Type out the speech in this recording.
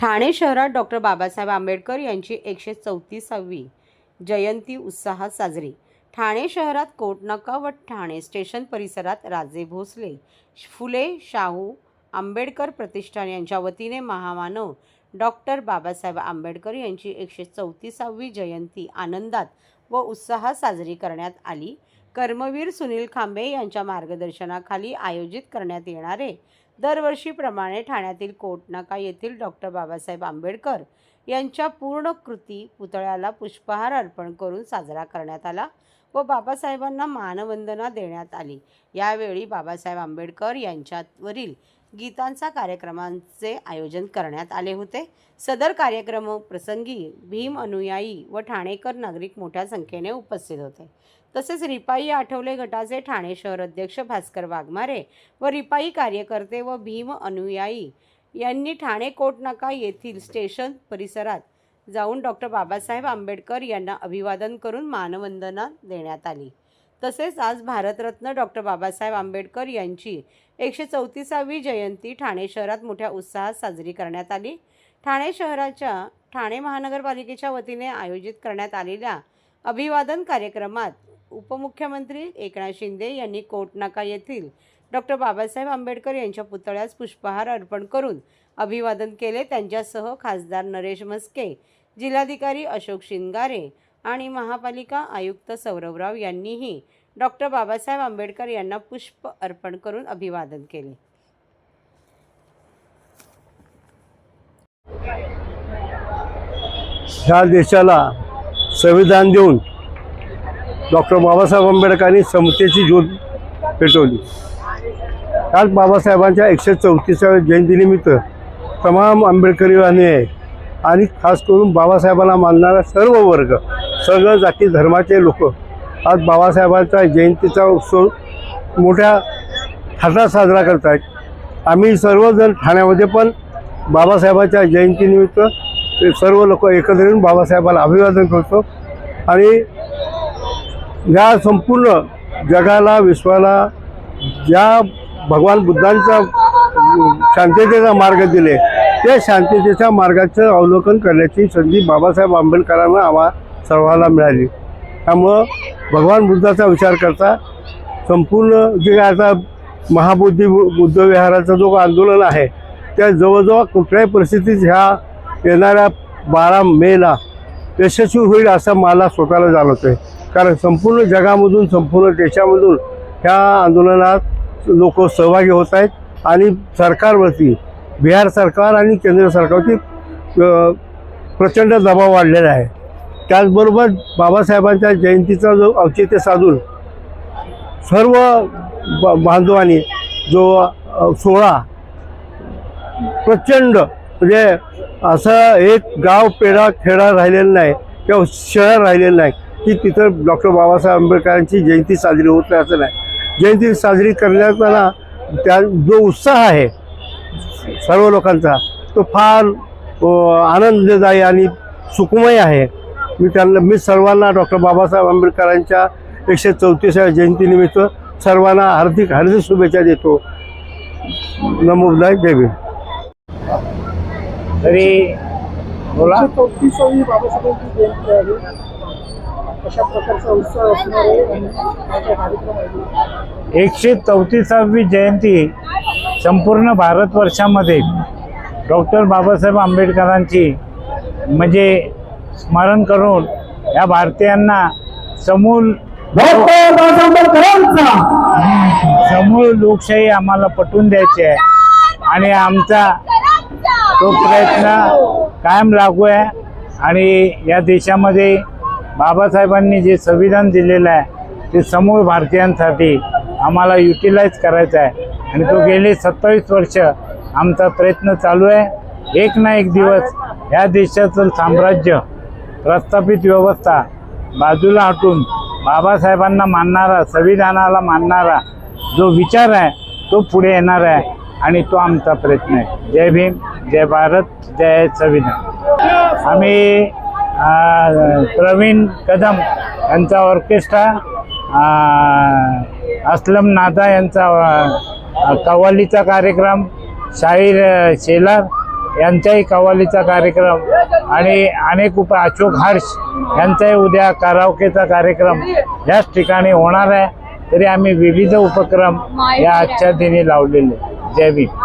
ठाणे शहरात डॉक्टर बाबासाहेब आंबेडकर यांची एकशे चौतीसावी जयंती उत्साहात साजरी. ठाणे शहरात कोटनाका व ठाणे स्टेशन परिसरात राजे भोसले फुले शाहू आंबेडकर प्रतिष्ठान यांच्या वतीने महामानव डॉक्टर बाबासाहेब आंबेडकर यांची एकशे चौतीसावी जयंती आनंदात व उत्साहात साजरी करण्यात आली. कर्मवीर सुनील खांबे यांच्या मार्गदर्शनाखाली आयोजित करण्यात येणारे दरवर्षीप्रमाणे ठाण्यातील कोटनाका येथील डॉक्टर बाबासाहेब आंबेडकर यांच्या पूर्ण कृती पुतळ्याला पुष्पहार अर्पण करून साजरा करण्यात आला. व बाबासाहेबांना मानवंदना देण्यात आली. यावेळी बाबासाहेब आंबेडकर यांच्यावरील गीतांचा कार्यक्रमांचे आयोजन करण्यात आले होते. सदर कार्यक्रम प्रसंगी भीम अनुयायी व ठाणेकर नागरिक मोठ्या संख्येने उपस्थित होते. तसेच रिपाई आठवले गटाचे ठाणे शहर अध्यक्ष भास्कर वाघमारे व रिपाई कार्यकर्ते व भीम अनुयायी यांनी ठाणे कोटनाका येथील स्टेशन परिसरात जाऊन डॉक्टर बाबासाहेब आंबेडकर यांना अभिवादन करून मानवंदना देण्यात आली. तसेच आज भारतरत्न डॉक्टर बाबासाहेब आंबेडकर यांची एकशे चौतीसावी जयंती ठाणे शहरात मोठ्या उत्साहात साजरी करण्यात आली. ठाणे शहराच्या ठाणे महानगरपालिकेच्या वतीने आयोजित करण्यात आलेल्या अभिवादन कार्यक्रमात उपमुख्यमंत्री एकनाथ शिंदे यांनी कोटनाका येथील डॉक्टर बाबासाहेब आंबेडकर यांच्या पुतळ्यास पुष्पहार अर्पण करून अभिवादन केले. त्यांच्यासह खासदार नरेश म्हस्के जिल्हाधिकारी अशोक शिंगारे आणि महापालिका आयुक्त सौरवराव यांनीही डॉक्टर बाबासाहेब आंबेडकर यांना पुष्प अर्पण करून अभिवादन केले. ह्या देशाला संविधान देऊन डॉक्टर बाबासाहेब आंबेडकरांनी समतेची ज्योत पेटवली. आज बाबासाहेबांच्या एकशे चौतीसाव्या जयंतीनिमित्त तमाम आंबेडकरी आहे आणि खास करून बाबासाहेबांना मानणारा सर्व वर्ग सगळं जाती धर्माचे लोक आज बाबासाहेबांचा जयंतीचा उत्सव मोठ्या थाटात साजरा करत आहेत आम्ही सर्वजण ठाण्यामध्ये पण बाबासाहेबांच्या जयंतीनिमित्त ते सर्व लोक एकत्र येऊन बाबासाहेबाला अभिवादन करतो. आणि या संपूर्ण जगाला विश्वाला ज्या भगवान बुद्धांचा शांततेचा मार्ग दिले त्या शांततेच्या मार्गाचं अवलोकन करण्याची संधी बाबासाहेब आंबेडकरांना आम्हा सर्वांना मिळाली. त्यामुळं भगवान बुद्धाचा विचार करता संपूर्ण जे आता महाबुद्धी बुद्ध विहाराचा जो आंदोलन आहे त्या जवळजवळ कुठल्याही परिस्थितीत ह्या येणाऱ्या बारा मेला यशस्वी होईल असं मला स्वतःला जाणवतं आहे कारण संपूर्ण जगामधून संपूर्ण देशामधून ह्या आंदोलनात लोक सहभागी होत आहेत आणि सरकारवरती बिहार सरकार आणि केंद्र सरकारची प्रचंड दबाव वाढलेला आहे. त्याचबरोबर बाबासाहेबांच्या जयंतीचा जो औचित्य साधून सर्व ब बांधवांनी जो सोळा सोहळा प्रचंड म्हणजे असं एक गाव पेढा खेडा राहिलेला नाही किंवा शहर राहिलेलं नाही की तिथं डॉक्टर बाबासाहेब आंबेडकरांची जयंती साजरी होत नाही असं नाही. जयंती साजरी करण्याचा त्या जो उत्साह आहे सर्व लोकांचा तो फार आनंददायी आणि सुखमय आहे. मी त्यांना मी सर्वांना डॉक्टर बाबासाहेब आंबेडकरांच्या एकशे चौतीसाव्या जयंतीनिमित्त सर्वांना हार्दिक हार्दिक शुभेच्छा देतो. नमोदाय जय भीम. तरी बोला. चौतीसावी बाबासाहेबांची जयंती आहे. अशा प्रकारचा उत्सव असणार आहे आणि त्याचा कार्यक्रम आहे एकशे चौतीसावी जयंती संपूर्ण भारतवर्षामध्ये डॉक्टर बाबासाहेब आंबेडकरांची म्हणजे स्मरण करून या भारतीयांना समूल समूळ लोकशाही आम्हाला पटवून द्यायची आहे. आणि आमचा तो प्रयत्न कायम लागू आहे. आणि या देशामध्ये बाबासाहेबांनी जे संविधान दिलेलं आहे ते समूळ भारतीयांसाठी आम्हाला युटिलाइज करायचं आहे. आणि तो गेले सत्तावीस वर्ष. आमचा प्रयत्न चालू आहे. एक ना एक दिवस ह्या देशाचं साम्राज्य प्रस्थापित व्यवस्था बाजूला हटून बाबासाहेबांना मानणारा संविधानाला मानणारा जो विचार आहे तो पुढे येणार आहे आणि तो आमचा प्रयत्न आहे. जय भीम जय भारत जय संविधान. आम्ही प्रवीण कदम यांचा ऑर्केस्ट्रा असलम नादा यांचा कव्वालीचा कार्यक्रम शाहीर शेलार यांचाही कव्वालीचा कार्यक्रम आणि अनेक उप अशोक हर्ष यांचाही उद्या करावकेचा कार्यक्रम याच ठिकाणी होणार आहे. तरी आम्ही विविध उपक्रम या आजच्या दिनी लावलेले. जय भीम.